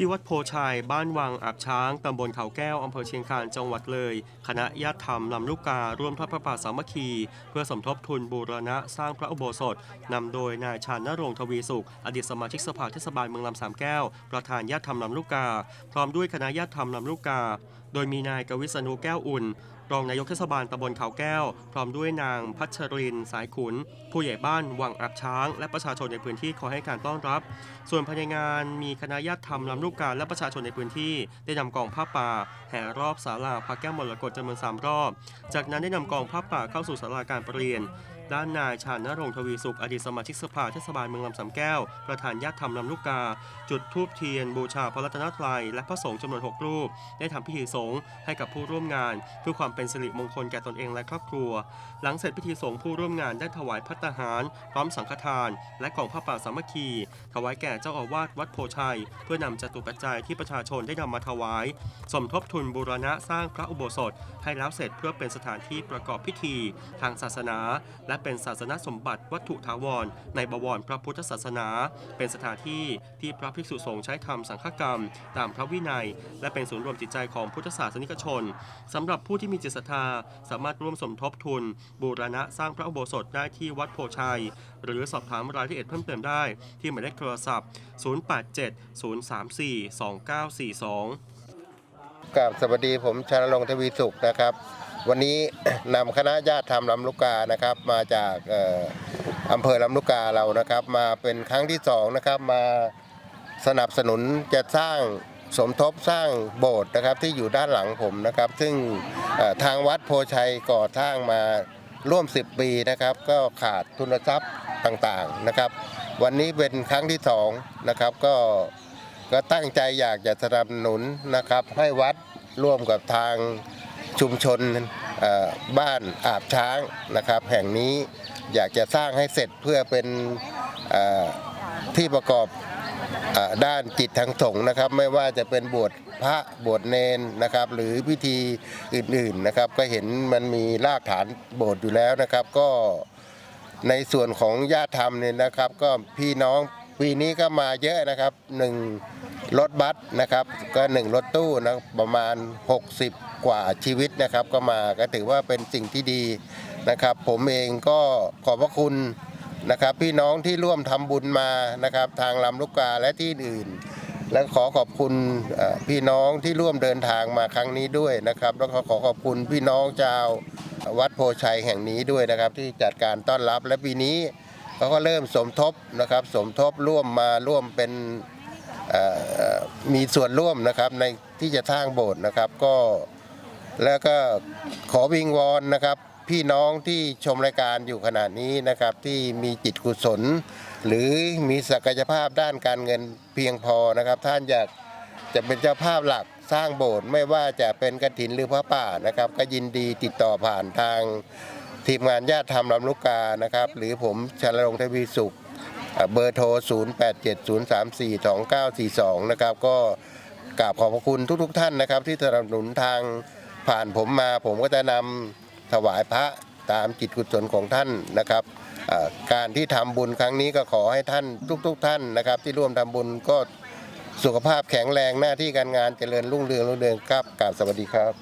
ที่วัดโพชัยบ้านวังอาบช้าง ตำบลเขาแก้ว อำเภอเชียงคานจังหวัดเลย คณะญาติธรรมลำลูกการ่วมทอดพระป่าสามัคคี เพื่อสมทบทุนบูรณะสร้างพระอุโบสถนำโดยนายชาญนรงทวีสุข อดีตสมาชิกสภาเทศบาลเมืองลำสามแก้ว ประธานญาติธรรมลำลูกกา พร้อมด้วยคณะญาติธรรมลำลูกกา โดยมีนายกวิษณุแก้วอุ่น รองนายกเทศบาลตำบลเขาแก้ว พร้อมด้วยนางพัชริน สายขุน ผู้ใหญ่บ้านวังอับช้าง และประชาชนในพื้นที่ขอให้การต้อนรับ ส่วนภายในงานมีคณะญาติธรรมลำลูกกาและประชาชนในพื้นที่ ได้นำกองผ้าป่า แห่รอบศาลาพระแก้วมรกตจำนวนสามรอบ จากนั้นได้นำกองผ้าป่าเข้าสู่ศาลาการประเรียน ด้านนายชาญนรงค์ทวีสุข อดีตสมาชิกสภาเทศบาลเมืองลำสำแก้ว ประธานญาติธรรมลำลูกกา จุดธูปเทียน บูชาพระรัตนตรัย และพระสงฆ์จำนวน 6 รูป ได้ทำพิธีสงฆ์ให้กับผู้ร่วมงาน เพื่อความเป็นสิริมงคลแก่ตนเองและครอบครัว หลังเสร็จพิธีสงฆ์ผู้ร่วมงานได้ถวายพัตตาหาร พร้อมสังฆทาน และกองผ้าป่าสามัคคี ถวายแก่เจ้าอาวาสวัดโพชัย เพื่อนำจตุปัจจัยที่ประชาชนได้นำมาถวาย สมทบทุนบูรณะสร้างพระอุโบสถ ให้แล้วเสร็จเพื่อเป็นสถานที่ประกอบพิธี ทางศาสนา และเป็นศาสนสมบัติวัตถุถาวร ในบวรพระพุทธศาสนา เป็นสถานที่ที่พระภิกษุสงฆ์ใช้ทำสังฆกรรม ตามพระวินัย และเป็นศูนย์รวมจิตใจของพุทธศาสนิกชนสำหรับผู้ที่มีจิตศรัทธาสามารถร่วมสมทบทุน บูรณะสร้างพระอุโบสถได้ที่วัดโพชัย หรือสอบถามรายละเอียดเพิ่มเติมได้ ที่หมายเลขโทรศัพท์ 087 034 2942 กับสวัสดีผมชาญรงทวีสุขนะครับ วันนี้นำคณะญาติธรรมลำลูกกานะครับ มาจากเอ่ออำเภอลำลูกกาเรานะครับ มาเป็นครั้งที่สองนะครับมาสนับสนุนจะสร้างสมทบสร้างโบสถ์นะครับที่อยู่ด้านหลังผมนะครับ ซึ่งเอ่อทางวัดโพชัยก่อสร้างมาร่วม 10 ปีนะครับ ก็ขาดทุนทรัพย์ต่างๆนะครับ วันนี้เป็นครั้งที่สองนะครับก็ ก็ตั้งใจอยากจะสนับสนุนนะครับ ให้วัดร่วมกับทาง ชุมชนบ้านอาบช้างนะครับ แห่งนี้อยากจะสร้างให้เสร็จเพื่อเป็นที่ประกอบด้านจิตทางสงฆ์นะครับ ไม่ว่าจะเป็นบวชพระบวชเนนนะครับ หรือพิธีอื่นๆนะครับ ก็เห็นมันมีรากฐานโบสถ์อยู่แล้วนะครับ ก็ในส่วนของญาติธรรมเนี่ยนะครับ ก็พี่น้องปีนี้ก็มาเยอะนะครับหนึ่ง รถบัสนะครับก็หนึ่งรถตู้นะประมาณ 60 กว่าชีวิตนะครับ ก็มาก็ถือว่าเป็นสิ่งที่ดีนะครับ ผมเองก็ขอบพระคุณนะครับ พี่น้องที่ร่วมทำบุญมานะครับ ทางลำลูกกาและที่อื่น และขอขอบคุณพี่น้องที่ร่วมเดินทางมาครั้งนี้ด้วยนะครับ แล้วก็ขอขอบคุณพี่น้องชาววัดโพชัยแห่งนี้ด้วยนะครับ ที่จัดการต้อนรับและปีนี้เขาก็เริ่มสมทบนะครับ สมทบร่วมมาร่วมเป็น มีส่วนร่วมนะครับในที่จะสร้างโบสถ์นะครับก็แล้วก็ขอวิงวอนนะครับ พี่น้องที่ชมรายการอยู่ขณะนี้นะครับ ที่มีจิตกุศล หรือมีศักยภาพด้านการเงินเพียงพอนะครับ ท่านอยากจะเป็นเจ้าภาพหลักสร้างโบสถ์ไม่ว่าจะเป็นกระถินหรือพระป่านะครับ ก็ยินดีติดต่อผ่านทางทีมงานญาติธรรมลำลูกกานะครับ หรือผมชาลรงทวีสุข เบอร์โทร 0870342942 นะครับ ก็กราบขอบพระคุณทุกๆท่านนะครับ ที่สนับสนุนทางผ่านผมมา ผมก็จะนำถวายพระตามจิตกุศลของท่านนะครับ การที่ทำบุญครั้งนี้ก็ขอให้ท่านทุกๆท่านนะครับ ที่ร่วมทำบุญก็สุขภาพแข็งแรงหน้าที่การงานเจริญรุ่งเรืองรุ่งเรืองครับกราบสวัสดีครับ